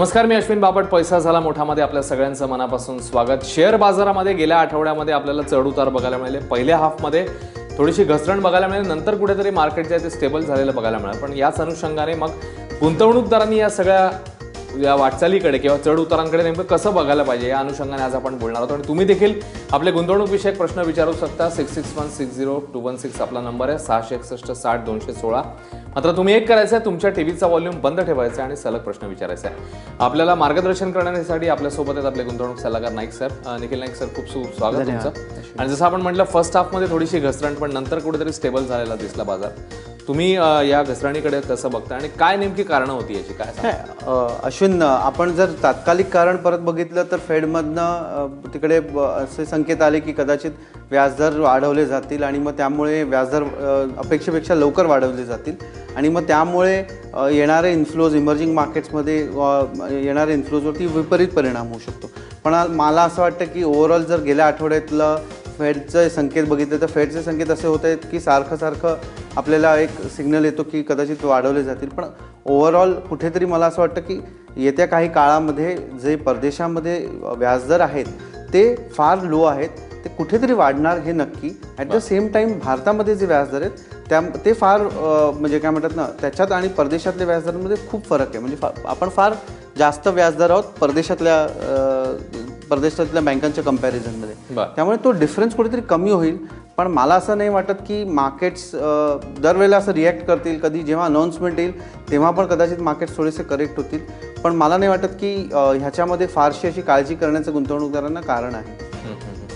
नमस्कार मी अश्विन बापट. पैसा झाला मोठामध्ये आपल्या सगळ्यांचं मनापासून स्वागत. शेअर बाजारामध्ये गेल्या आठवड्यामध्ये आपल्याला चढ उतार बघायला मिळाले. पहिल्या हाफमध्ये थोडीशी घसरण बघायला मिळाली. नंतर कुठेतरी मार्केट जे आहे ते स्टेबल झालेलं बघायला मिळालं. पण याच अनुषंगाने मग गुंतवणूकदारांनी या सगळ्या या वाटचालीकडे किंवा चढ उतारांकडे नेमकं कसं बघायला पाहिजे या अनुषंगाने आज आपण बोलणार आहोत. आणि तुम्ही देखील आपले गुंतवणूक विषयक प्रश्न विचारू शकता. Six six one six zero two one six आपला नंबर आहे. सहाशे एकसष्ट साठ दोनशे सोळा. मात्र तुम्ही एक करायचं आहे. तुमच्या टीव्हीचा व्हॉल्यूम बंद ठेवायचा आहे आणि सलग प्रश्न विचारायचा आहे. आपल्याला मार्गदर्शन करण्यासाठी आपल्यासोबत आहेत आपले गुंतवणूक सल्लागार नाईक सर. निखिल नाईक सर खूप खूप स्वागत तुमचं. आणि जसं आपण म्हटलं फर्स्ट हाफमध्ये थोडीशी घसरण पण नंतर कुठेतरी स्टेबल झालेला दिसला बाजार. तुम्ही या घसरणीकडे कसं बघता आणि काय नेमकी कारणं होती याची? काय अश्विन आपण जर तात्कालिक कारण परत बघितलं तर फेडमधनं तिकडे ब- असे संकेत आले की कदाचित व्याजदर वाढवले जातील आणि मग त्यामुळे व्याजदर अपेक्षेपेक्षा लवकर वाढवले जातील. आणि मग त्यामुळे येणारे इन्फ्लोज इमर्जिंग मार्केट्समध्ये येणाऱ्या इन्फ्लोजवरती विपरीत परिणाम होऊ शकतो. पण मला असं वाटतं की ओव्हरऑल जर गेल्या आठवड्यातलं फेडचे संकेत बघितले तर फेडचे संकेत असे होत आहेत की सारखं सारखं आपल्याला एक सिग्नल येतो की कदाचित वाढवले जातील. पण ओव्हरऑल कुठेतरी मला असं वाटतं की येत्या काही काळामध्ये जे परदेशामध्ये व्याजदर आहेत ते फार लो आहेत. ते कुठेतरी वाढणार हे नक्की. ॲट द सेम टाईम भारतामध्ये जे व्याजदर आहेत त्या ते फार म्हणजे काय म्हणतात ना त्याच्यात आणि परदेशातल्या व्याजदरांमध्ये खूप फरक आहे. म्हणजे फा- आपण फार जास्त व्याजदर आहोत परदेशातल्या परदेशातल्या बँकांच्या कम्पॅरिझनमध्ये. त्यामुळे तो डिफरन्स कुठेतरी कमी होईल. पण मला असं नाही वाटत की मार्केट्स दरवेळेला असं रिॲक्ट करतील. कधी जेव्हा अनाऊन्समेंट येईल तेव्हा पण कदाचित मार्केट्स थोडेसे करेक्ट होतील. पण मला नाही वाटत की ह्याच्यामध्ये फारशी अशी काळजी करण्याचं गुंतवणूकदारांना कारण आहे.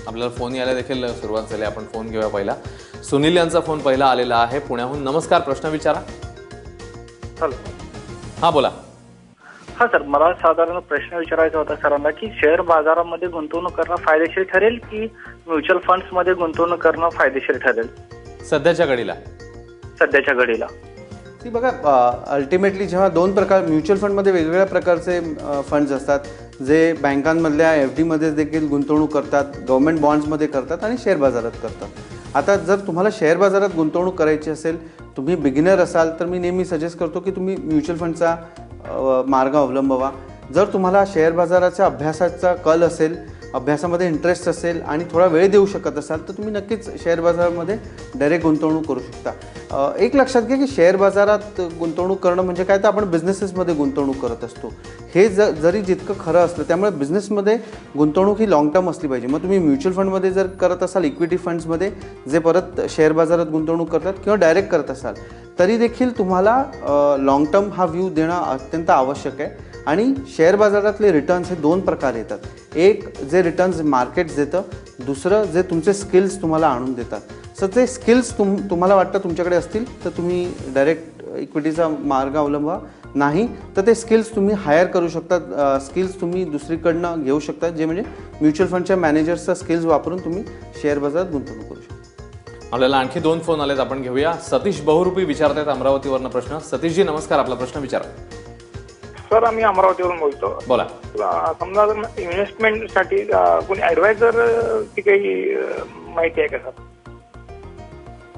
आपल्याला फोन यायला देखील सुरुवात झाली. आपण फोन घेऊया पहिला. सुनील यांचा फोन पहिला आलेला आहे पुण्याहून. नमस्कार प्रश्न विचारा. हॅलो. हा बोला. हा सर मला साधारण प्रश्न विचारायचा होता सरांना की शेअर बाजारामध्ये गुंतवणूक करणं फायदेशीर ठरेल की म्युच्युअल फंड्समध्ये गुंतवणूक करणं फायदेशीर ठरेल? सध्याच्या घडीला. सध्याच्या घडीला. ती बघा अल्टिमेटली जेव्हा दोन प्रकार म्युच्युअल फंडमध्ये वेगवेगळ्या प्रकारचे फंड्स असतात जे बँकांमधल्या एफ डीमध्ये देखील गुंतवणूक करतात गव्हर्मेंट बॉन्ड्समध्ये करतात आणि शेअर बाजारात करतात. आता जर तुम्हाला शेअर बाजारात गुंतवणूक करायची असेल तुम्ही बिगिनर असाल तर मी नेहमी सजेस्ट करतो की तुम्ही म्युच्युअल फंडचा मार्ग अवलंबवा. जर तुम्हाला शेअर बाजाराच्या अभ्यासाचा कल असेल अभ्यासामध्ये इंटरेस्ट असेल आणि थोडा वेळ देऊ शकत असाल तर तुम्ही नक्कीच शेअर बाजारामध्ये डायरेक्ट गुंतवणूक करू शकता. एक लक्षात घ्या की शेअर बाजारात गुंतवणूक करणं म्हणजे काय? तर आपण बिझनेसेसमध्ये गुंतवणूक करत असतो. हे ज जरी जितकं खरं असलं त्यामुळे बिझनेसमध्ये गुंतवणूक ही लाँग टर्म असली पाहिजे. मग तुम्ही म्युच्युअल फंडमध्ये जर करत असाल इक्विटी फंड्समध्ये जे परत शेअर बाजारात गुंतवणूक करतात किंवा डायरेक्ट करत असाल तरी देखील तुम्हाला लाँग टर्म हा व्ह्यू देणं अत्यंत आवश्यक आहे. आणि शेअर बाजारातले रिटर्न्स हे दोन प्रकार येतात. एक जे रिटर्न्स मार्केट देतं दुसरं जे तुमचे स्किल्स तुम्हाला आणून देतात. सर ते स्किल्स तुम तुम्हाला वाटतं तुमच्याकडे असतील तर तुम्ही डायरेक्ट इक्विटीचा मार्ग अवलंबा नाही तर ते स्किल्स तुम्ही हायर करू शकता स्किल्स तुम्ही दुसरीकडनं घेऊ शकता जे म्हणजे म्युच्युअल फंडच्या मॅनेजर्सचा स्किल्स वापरून तुम्ही शेअर बाजारात गुंतवणूक करू शकता. आपल्याला आणखी दोन फोन आलेत आपण घेऊया. सतीश बहुरूपी विचारतायत अमरावतीवरनं प्रश्न. सतीशजी नमस्कार. आपला प्रश्न विचारा. सर आम्ही अमरावतीवरून बोलतो. बोला. समजा इन्व्हेस्टमेंटसाठी कोणी ऍडवायझर ची काही माहिती आहे का सर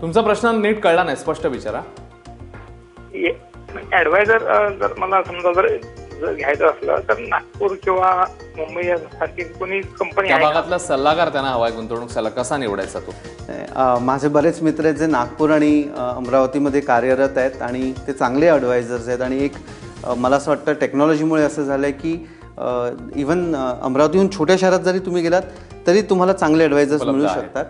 तुमचा प्रश्न नीट कळला नाही स्पष्ट विचारा. ऍडवायझर जर मला समजा जर घ्यायचं असलं तर नागपूर किंवा मुंबई सारखी कोणी कंपनी त्या आहे का? भागातला सल्लागार त्यांना हवाय गुंतवणूक सल्ला कसा निवडायचा तो? माझे बरेच मित्र आहेत जे नागपूर आणि अमरावतीमध्ये कार्यरत आहेत आणि ते चांगले ॲडवायझर्स आहेत आणि एक मला असं वाटतं टेक्नॉलॉजीमुळे असं झालं आहे की इवन अमरावतीहून छोट्या शहरात जरी तुम्ही गेलात तरी तुम्हाला चांगले ॲडवायझर्स मिळू. शकतात.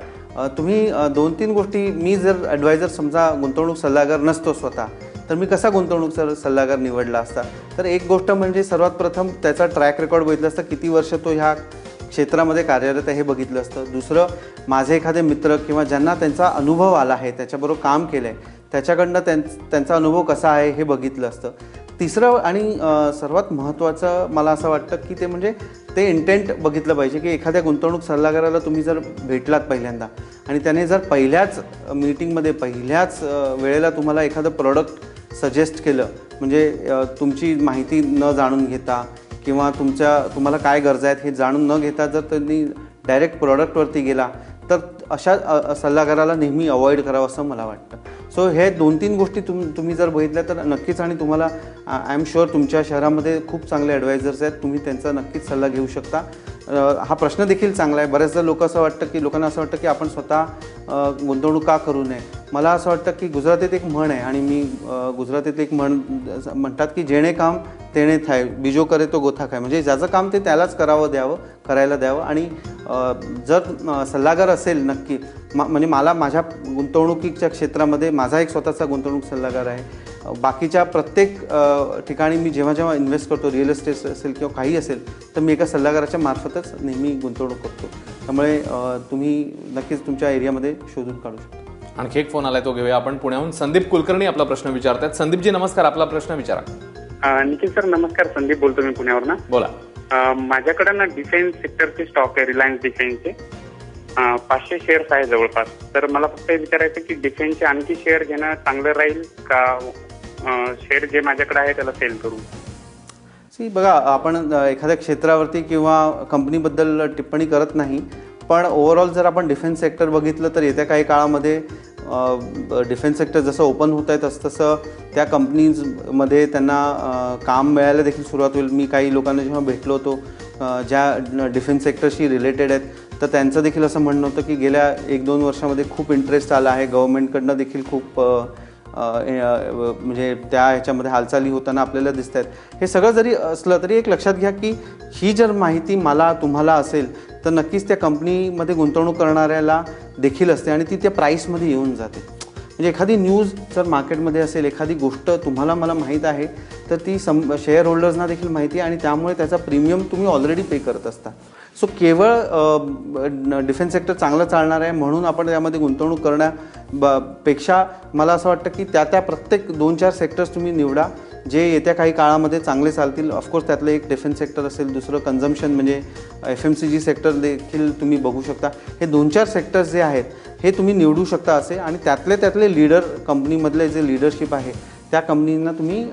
तुम्ही दोन तीन गोष्टी मी जर ॲडवायझर समजा गुंतवणूक सल्लागार नसतो स्वतः तर मी कसा गुंतवणूक सर सल्लागार निवडला असता? तर एक गोष्ट म्हणजे सर्वात प्रथम त्याचा ट्रॅक रेकॉर्ड बघितलं असतं किती वर्ष तो ह्या क्षेत्रामध्ये कार्यरत आहे हे बघितलं असतं. दुसरं माझे एखादे मित्र किंवा ज्यांना त्यांचा अनुभव आला आहे त्याच्याबरोबर काम केलं आहे त्याच्याकडनं त्यां त्यांचा अनुभव कसा आहे हे बघितलं असतं. तिसरं आणि सर्वात महत्त्वाचं मला असं वाटतं की ते म्हणजे ते इंटेंट बघितलं पाहिजे की एखाद्या गुंतवणूक सल्लागाराला तुम्ही जर भेटलात पहिल्यांदा आणि त्याने जर पहिल्याच मीटिंगमध्ये पहिल्याच वेळेला तुम्हाला एखादं प्रॉडक्ट सजेस्ट केलं म्हणजे तुमची माहिती न जाणून घेता किंवा तुमच्या तुम्हाला काय गरजा आहेत हे जाणून न घेता जर त्यांनी डायरेक्ट प्रॉडक्टवरती गेला तर अशा सल्लागाराला नेहमी अवॉइड करावं असं मला वाटतं. सो हे दोन तीन गोष्टी तुम तुम्ही जर बघितल्या तर नक्कीच आणि तुम्हाला आय एम शुअर तुमच्या शहरामध्ये खूप चांगले ॲडवायझर्स आहेत. तुम्ही त्यांचा नक्कीच सल्ला घेऊ शकता. हा प्रश्न देखील चांगला आहे. बऱ्याचदा लोक असं वाटतं की लोकांना असं वाटतं की आपण स्वतः गुंतवणूक का करू नये? मला असं वाटतं की गुजरातीत एक म्हण आहे आणि मी गुजरातीत एक म्हण म्हणतात की जेणे काम तेणे थाय बिजो करे तो गोथा खाय. म्हणजे ज्याचं काम ते त्यालाच करावं द्यावं करायला द्यावं. आणि जर सल्लागार असेल नक्की मा म्हणजे मला माझ्या गुंतवणुकीच्या क्षेत्रामध्ये माझा एक स्वतःचा गुंतवणूक सल्लागार आहे. बाकीच्या प्रत्येक ठिकाणी मी जेव्हा जेव्हा इन्व्हेस्ट करतो रिअल इस्टेट असेल किंवा काही असेल तर मी एका सल्लागाराच्या मार्फतच नेहमी गुंतवणूक करतो. त्यामुळे तुम्ही नक्कीच तुमच्या एरियामध्ये शोधून काढू शकता. आणखी एक फोन आलाय तो घेऊया आपण. पुण्याहून संदीप कुलकर्णी आपला प्रश्न विचारतात. संदीपजी नमस्कार आपला प्रश्न विचारा. अ, निखिल सर नमस्कार संदीप बोलतो मी पुण्यावरनं. बोला. अ, माझ्याकडे ना डिफेन्स सेक्टरचे स्टॉक आहे रिलायन्स डिफेन्सचे अ, पाचशे शेअर्स आहे जवळपास. तर मला फक्त हे विचारायचं की डिफेन्सचे आणखी शेअर घेणं चांगलं राहील का शेअर जे माझ्याकडे आहे त्याला सेल करू? सी बघा आपण एखाद्या क्षेत्रावरती किंवा कंपनीबद्दल टिप्पणी करत नाही पण ओव्हरऑल जर आपण डिफेन्स सेक्टर बघितलं तर येत्या काही काळामध्ये डिफेन्स सेक्टर जसं ओपन होत आहे तसं तसं त्या कंपनीजमध्ये त्यांना काम मिळायला देखील सुरुवात होईल. मी काही लोकांना जेव्हा भेटलो होतो ज्या डिफेन्स सेक्टरशी रिलेटेड आहेत तर त्यांचं देखील असं म्हणणं होतं की गेल्या एक दोन वर्षामध्ये खूप इंटरेस्ट आला आहे. गव्हर्नमेंटकडनं देखील खूप म्हणजे त्या ह्याच्यामध्ये हालचाली होताना आपल्याला दिसत आहेत. हे सगळं जरी असलं तरी एक लक्षात घ्या की ही जर माहिती मला तुम्हाला असेल तर नक्कीच त्या कंपनीमध्ये गुंतवणूक करणाऱ्याला देखील असते आणि ती त्या प्राईसमध्ये येऊन जाते. म्हणजे एखादी न्यूज जर मार्केटमध्ये असेल एखादी गोष्ट तुम्हाला मला माहीत आहे तर ती सम शेअर होल्डर्सना देखील माहिती आहे आणि त्यामुळे त्याचा प्रीमियम तुम्ही ऑलरेडी पे करत असता. सो केवळ डिफेन्स सेक्टर चांगलं चालणार आहे म्हणून आपण त्यामध्ये गुंतवणूक करण्या ब पेक्षा मला असं वाटतं की त्या त्या प्रत्येक दोन चार सेक्टर्स तुम्ही निवडा. जे येत्या काही काळामध्ये चांगले चालतील ऑफकोर्स त्यातलं एक डिफेन्स सेक्टर असेल दुसरं कन्झम्शन म्हणजे F M C G sector देखील तुम्ही बघू शकता. हे दोन चार सेक्टर्स जे आहेत हे तुम्ही निवडू शकता असे आणि त्यातले त्यातले लीडर कंपनीमधले जे लिडरशिप आहे त्या कंपनींना तुम्ही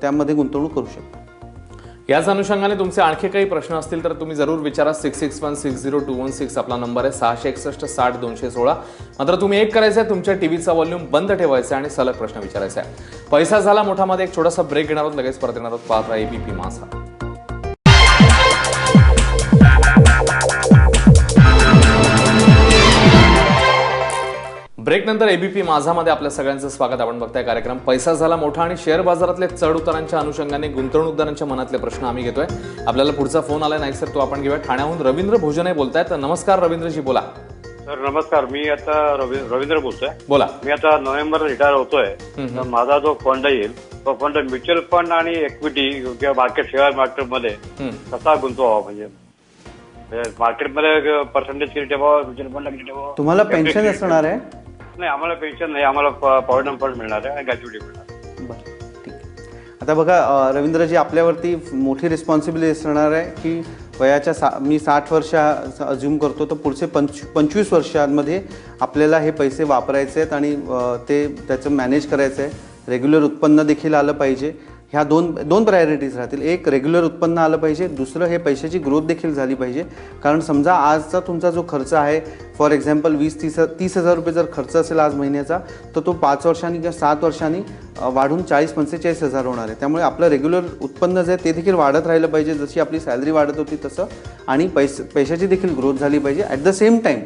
त्यामध्ये गुंतवणूक करू शकता. याच अनुषंगाने तुमचे आणखी काही प्रश्न असतील तर तुम्ही जरूर विचारा. Six six one six zero two one six आपला नंबर आहे. सहाशे एकसष्ट साठ दोनशे सोळा. मात्र तुम्ही एक करायचं आहे तुमच्या टीव्हीचा व्हॉल्यूम बंद ठेवायचा आणि सलग प्रश्न विचारायचा आहे. पैसा झाला मोठामध्ये एक छोटासा ब्रेक घेणार आहोत. लगेच परत येणार आहोत. पाहत एबीपी मासा ब्रेक नंतर एबीपी माझामध्ये आपल्या सगळ्यांचं स्वागत. आपण बघताय कार्यक्रम. पैसा झाला मोठा आणि शेअर बाजारातले चढ उतारांच्या अनुषंगाने गुंतवणूकदारांच्या मनातले प्रश्न आम्ही घेतोय. आपल्याला पुढचा फोन आलाय. नाही सर तो आपण घेऊया. ठाण्याहून रवींद्र भोजने बोलतायत. तर नमस्कार रवींद्रजी बोला. सर नमस्कार. मी आता रवी- रवींद्र बोलतोय. बोला. मी आता नोव्हेंबर रिटायर होतोय. तर माझा जो फंड येईल तो फंड म्युच्युअल फंड आणि इक्विटी किंवा मार्केट शेअर मार्केटमध्ये हम्म. कसा गुंतवावा? म्हणजे म्हणजे मार्केटमध्ये पर्सेंटेज किती ठेवावं? म्युच्युअल फंड किती ठेवावं? तुम्हाला पेन्शन असणार आहे. नाही आम्हाला पेन्शन नाही आम्हाला पॉवर्डन फंड मिळणार आहे आणि ग्रॅच्युटी मिळणार बरं ठीक आहे. आता बघा अ, रवींद्रजी आपल्यावरती मोठी रिस्पॉन्सिबिलिटी असणार आहे की वयाच्या सा मी साठ वर्ष अज्युम करतो तर पुढचे पंच पंचवीस वर्षांमध्ये आपल्याला हे पैसे वापरायचे आहेत आणि अ, ते त्याचं मॅनेज करायचं आहे. रेग्युलर उत्पन्न देखील आलं पाहिजे. ह्या दोन दोन प्रायोरिटीज राहतील. एक रेग्युलर उत्पन्न आलं पाहिजे. दुसरं हे पैशाची ग्रोथ देखील झाली पाहिजे. कारण समजा आजचा तुमचा जो खर्च आहे फॉर एक्झाम्पल वीस तीस तीस हजार रुपये जर खर्च असेल आज महिन्याचा तर तो पाच वर्षांनी किंवा सात वर्षांनी वाढून चाळीस पंचेचाळीस हजार होणार आहे. त्यामुळे आपलं रेग्युलर उत्पन्न जे आहे ते देखील वाढत राहिलं पाहिजे. जशी आपली सॅलरी वाढत होती तसं. आणि पैसे पैशाची देखील ग्रोथ झाली पाहिजे. ॲट द सेम टाईम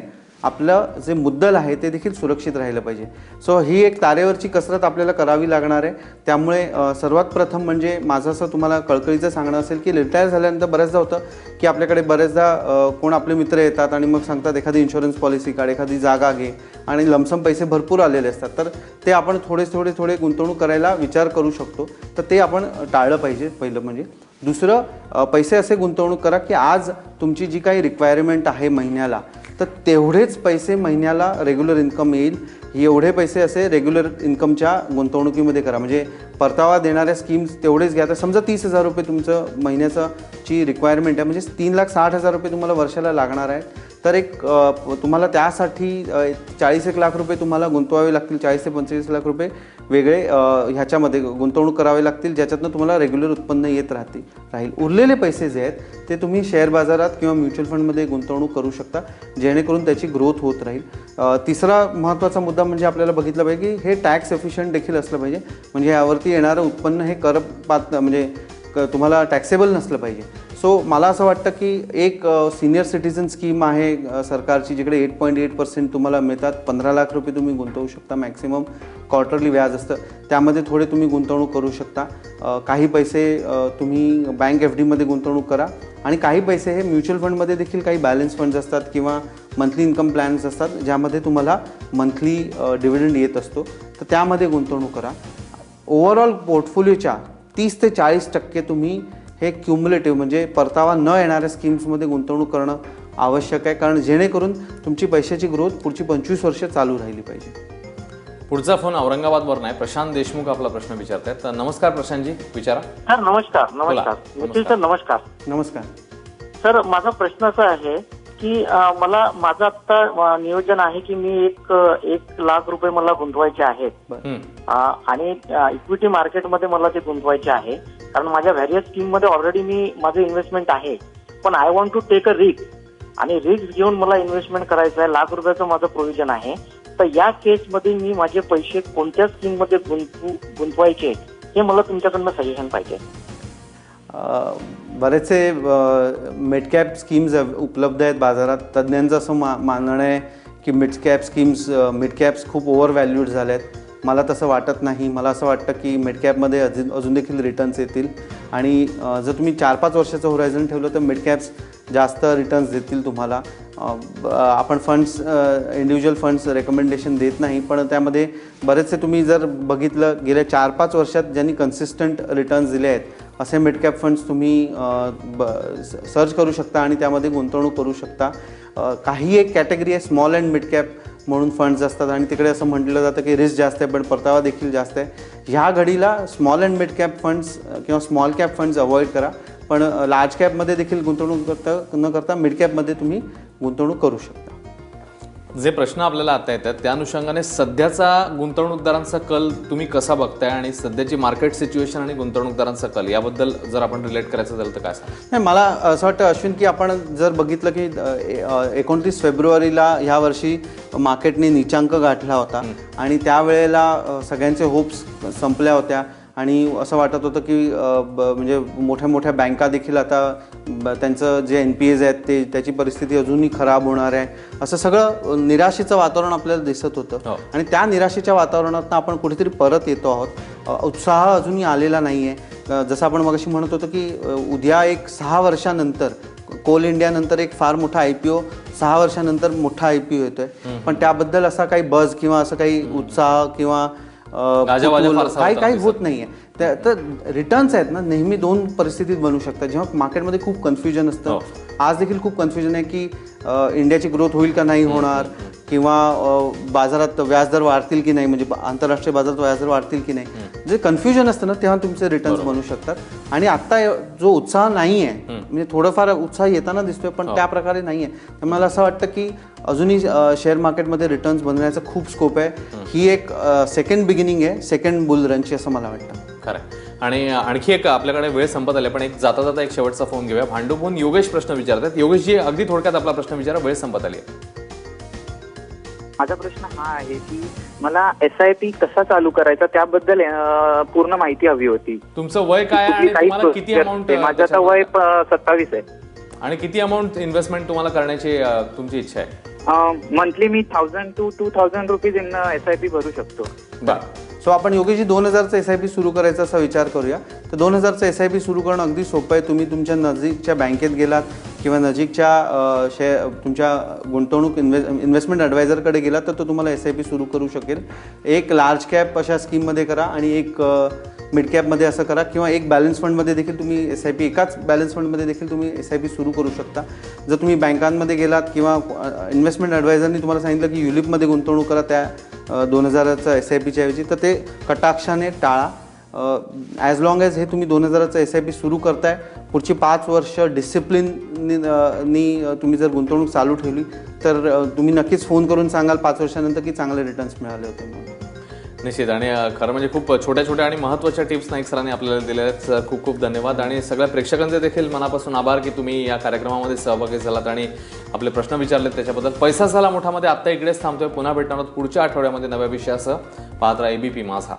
आपलं जे मुद्दल आहे ते देखील सुरक्षित राहिलं पाहिजे. सो ही एक तारेवरची कसरत आपल्याला करावी लागणार आहे. त्यामुळे सर्वात प्रथम म्हणजे माझं असं तुम्हाला कळकळीचं सांगणं असेल की रिटायर झाल्यानंतर बऱ्याचदा होतं की आपल्याकडे बऱ्याचदा कोण आपले मित्र येतात आणि मग सांगतात एखादी इन्शुरन्स पॉलिसी काढ एखादी जागा घे आणि लमसम पैसे भरपूर आलेले असतात. तर ते आपण थोडे थोडे थोडे गुंतवणूक करायला विचार करू शकतो. तर ते आपण टाळलं पाहिजे पहिलं म्हणजे. दुसरं पैसे असे गुंतवणूक करा की आज तुमची जी काही रिक्वायरमेंट आहे महिन्याला तर तेवढेच पैसे महिन्याला रेग्युलर इन्कम येईल. एवढे पैसे असे रेग्युलर इन्कमच्या गुंतवणुकीमध्ये करा. म्हणजे परतावा देणाऱ्या स्कीम्स तेवढेच घ्या. तर समजा तीस हजार रुपये तुमचं महिन्याचं ची रिक्वायरमेंट आहे. म्हणजे तीन लाख साठ हजार रुपये तुम्हाला वर्षाला लागणार आहे. तर एक तुम्हाला त्यासाठी चाळीस एक लाख रुपये तुम्हाला गुंतवावे लागतील. चाळीस ते पंचेचाळीस लाख रुपये वेगळे ह्याच्यामध्ये गुंतवणूक करावे लागतील. ज्याच्यातनं तुम्हाला रेग्युलर उत्पन्न येत राहतील राहील. उरलेले पैसे जे आहेत ते तुम्ही शेअर बाजारात किंवा म्युच्युअल फंडमध्ये गुंतवणूक करू शकता. जेणेकरून त्याची ग्रोथ होत राहील. तिसरा महत्त्वाचा मुद्दा म्हणजे आपल्याला बघितलं पाहिजे की हे टॅक्स एफिशियंट देखील असलं पाहिजे. म्हणजे यावरती येणारं उत्पन्न हे कर पात म्हणजे तुम्हाला टॅक्सेबल नसलं पाहिजे. सो मला असं वाटतं की एक सिनियर सिटीजन स्कीम आहे सरकारची जिकडे एट पॉईंट एट पर्सेंट तुम्हाला मिळतात. पंधरा लाख रुपये तुम्ही गुंतवू शकता मॅक्सिमम क्वार्टरली व्याज असतं. त्यामध्ये थोडे तुम्ही गुंतवणूक करू शकता. काही पैसे तुम्ही बँक एफ डीमध्ये गुंतवणूक करा. आणि काही पैसे हे म्युच्युअल फंडमध्ये देखील काही बॅलन्स फंड्स असतात किंवा मंथली इन्कम प्लॅन्स असतात ज्यामध्ये तुम्हाला मंथली डिव्हिडंड येत असतो. तर त्यामध्ये गुंतवणूक करा. ओव्हरऑल पोर्टफोलिओच्या तीस ते चाळीस टक्के तुम्ही हे क्युम्युलेटिव्ह म्हणजे परतावा न येणाऱ्या स्कीम्समध्ये गुंतवणूक करणं आवश्यक आहे. कारण जेणेकरून तुमची पैशाची ग्रोथ पुढची पंचवीस वर्ष चालू राहिली पाहिजे. पुढचा फोन औरंगाबादवर नाही. प्रशांत देशमुख आपला प्रश्न विचारतायत. तर नमस्कार प्रशांतजी विचारा. सर नमस्कार. नमस्कार. निखिल सर नमस्कार. नमस्कार. सर माझा प्रश्न असा आहे की मला माझं आता नियोजन आहे की मी एक एक लाख रुपये मला गुंतवायचे आहेत. आणि इक्विटी मार्केटमध्ये मला ते गुंतवायचे आहे. कारण माझ्या व्हॅरियस स्कीममध्ये ऑलरेडी मी माझं इन्व्हेस्टमेंट आहे. पण I want to take a risk आणि रिस्क घेऊन मला इन्व्हेस्टमेंट करायचं आहे. लाख रुपयाचं माझं प्रोव्हिजन आहे. तर या केसमध्ये मी माझे पैसे कोणत्या स्कीममध्ये गुंतवू गुंतवायचे हे मला तुमच्याकडनं सजेशन पाहिजे. बरेचसे मिडकॅप स्कीम्स उपलब्ध आहेत बाजारात. तज्ज्ञांचं असं मा मानणं आहे की मिडकॅप स्कीम्स मिडकॅप्स खूप ओव्हर व्हॅल्यूड झाल्या आहेत मला तसं वाटत नाही. मला असं वाटतं की मिडकॅपमध्ये अजून अजून देखील रिटर्न्स येतील. आणि जर तुम्ही चार पाच वर्षाचं होरायझन ठेवलं तर मिडकॅप्स जास्त रिटर्न्स देतील तुम्हाला. आपण फंड्स इंडिव्हिज्युअल फंड्स रेकमेंडेशन देत नाही. पण त्यामध्ये बरेचसे तुम्ही जर बघितलं गेल्या चार पाच वर्षात ज्यांनी कन्सिस्टंट रिटर्न्स दिले आहेत असे मिडकॅप फंड्स तुम्ही ब सर्च करू शकता आणि त्यामध्ये गुंतवणूक करू शकता. काही एक कॅटेगरी आहे स्मॉल अँड मिडकॅप म्हणून फंड्स असतात आणि तिकडे असं म्हटलं जातं की रिस्क जास्त आहे पण परतावा देखील जास्त आहे. ह्या घडीला small and mid cap funds किंवा स्मॉल कॅप फंड्स अवॉइड करा. पण लार्ज कॅपमध्ये देखील गुंतवणूक करता न करता मिड कॅपमध्ये तुम्ही गुंतवणूक करू शकता. जे प्रश्न आपल्याला आता येतात त्या अनुषंगाने सध्याचा गुंतवणूकदारांचा कल तुम्ही कसा बघताय आणि सध्याची मार्केट सिच्युएशन आणि गुंतवणूकदारांचा कल याबद्दल जर आपण रिलेट करायचं झालं तर काय नाही मला असं वाटतं अश्विन की आपण जर बघितलं की एकोणतीस फेब्रुवारीला ह्या वर्षी मार्केटने नीचांक गाठला होता. आणि त्यावेळेला सगळ्यांचे होप्स संपल्या होत्या. आणि असं वाटत होतं की म्हणजे मोठ्या मोठ्या बँका देखील आता त्यांचं जे एन पी एज आहेत ते त्याची परिस्थिती अजूनही खराब होणार आहे. असं सगळं निराशेचं वातावरण आपल्याला दिसत होतं. हो. आणि त्या निराशेच्या वातावरणात आपण कुठेतरी परत येतो आहोत. उत्साह अजूनही आलेला नाही आहे जसं आपण मगाशी म्हणत होतो की उद्या एक सहा वर्षानंतर कोल इंडियानंतर एक फार मोठा आय पी ओ सहा वर्षानंतर मोठा आय पी ओ येतोय. पण त्याबद्दल असा काही बज किंवा असं काही उत्साह किंवा काही काही होत नाहीये. तर रिटर्न्स आहेत ना नेहमी दोन परिस्थितीत बनू शकतात. जेव्हा मार्केटमध्ये खूप कन्फ्युजन असतं हो. आज देखील खूप कन्फ्युजन आहे की इंडियाची ग्रोथ होईल का नाही होणार? किंवा बाजारात व्याजदर वाढतील की नाही? म्हणजे आंतरराष्ट्रीय बाजारात व्याजदर वाढतील की नाही? जे कन्फ्युजन असतं ना तेव्हा तुमचे रिटर्न्स बनू शकतात. आणि आता जो उत्साह नाही आहे म्हणजे थोडंफार उत्साह येताना दिसतोय पण त्या प्रकारे नाही आहे तर मला असं वाटतं की अजूनही शेअर मार्केटमध्ये रिटर्न्स बनवण्याचा खूप स्कोप आहे. ही एक सेकंड बिगिनिंग आहे सेकंड बुल रनची असं मला वाटतं. खरं. आणि आणखी एक आपल्याकडे वेळ संपत आले पण एक जाता जाता एक शेवटचा फोन घेऊया. भांडूपहून योगेश प्रश्न विचारतात. योगेशजी अगदी थोडक्यात आपला प्रश्न विचारा. वेळ संपत आली आहे. माझा प्रश्न हा आहे की मला एस आय पी कसा चालू करायचा? त्याबद्दल पूर्ण माहिती हवी होती. तुमचं वय काय आहे आणि किती अमाऊंट? माझं आता वय सत्तावीस आहे. आणि किती अमाऊंट इन्व्हेस्टमेंट तुम्हाला करण्याची तुमची इच्छा आहे? Monthly me thousand two two thousand rupees in S I P भरू शकतो. बरं. सो आपण योगेशजी दोन हजारचं एस आय पी सुरू करायचा असा विचार करूया. तर दोन हजारचं एस आय पी सुरू करणं अगदी सोपं आहे. तुम्ही तुमच्या नजीकच्या बँकेत गेलात किंवा नजीकच्या शे तुमच्या गुंतवणूक इन्व्हे इन्व्हेस्टमेंट ॲडवायझरकडे गेलात तर तो तुम्हाला एस आय पी सुरू करू शकेल. एक लार्ज कॅप अशा स्कीममध्ये करा आणि एक मिड कॅपमध्ये असं करा किंवा एक बॅलन्स फंडमध्ये देखील तुम्ही एस आय पी एकाच बॅलन्स फंडमध्ये देखील तुम्ही एस आय पी सुरू करू शकता. जर तुम्ही बँकांमध्ये गेलात किंवा इन्व्हेस्टमेंट ॲडवायझरनी तुम्हाला सांगितलं की युलिपमध्ये गुंतवणूक करा त्या दोन हजाराचं एस आय पीच्या ऐवजी तर ते कटाक्षाने टाळा. ॲज लॉंग ॲज हे तुम्ही दोन हजाराचं एस आय पी सुरू करताय पुढची पाच वर्ष डिसिप्लिन नी तुम्ही जर गुंतवणूक चालू ठेवली तर तुम्ही नक्कीच फोन करून सांगाल पाच वर्षानंतर की चांगले रिटर्न्स मिळाले होते म्हणून. निश्चित. आणि खरं म्हणजे खूप छोट्या छोट्या आणि महत्त्वाच्या टिप्स नाईक सरांनी आपल्याला दिल्या आहेत सर खूप खूप धन्यवाद. आणि सगळ्या प्रेक्षकांचे देखील मनापासून आभार की तुम्ही या कार्यक्रमामध्ये सहभागी झालात आणि आपले प्रश्न विचारलेत. त्याच्याबद्दल पैसा झाला मोठामध्ये आत्ता इकडेच थांबतोय. पुन्हा भेटणार आहोत पुढच्या आठवड्यामध्ये नव्या विषयासह. पाहत राहा एबीपी माझा.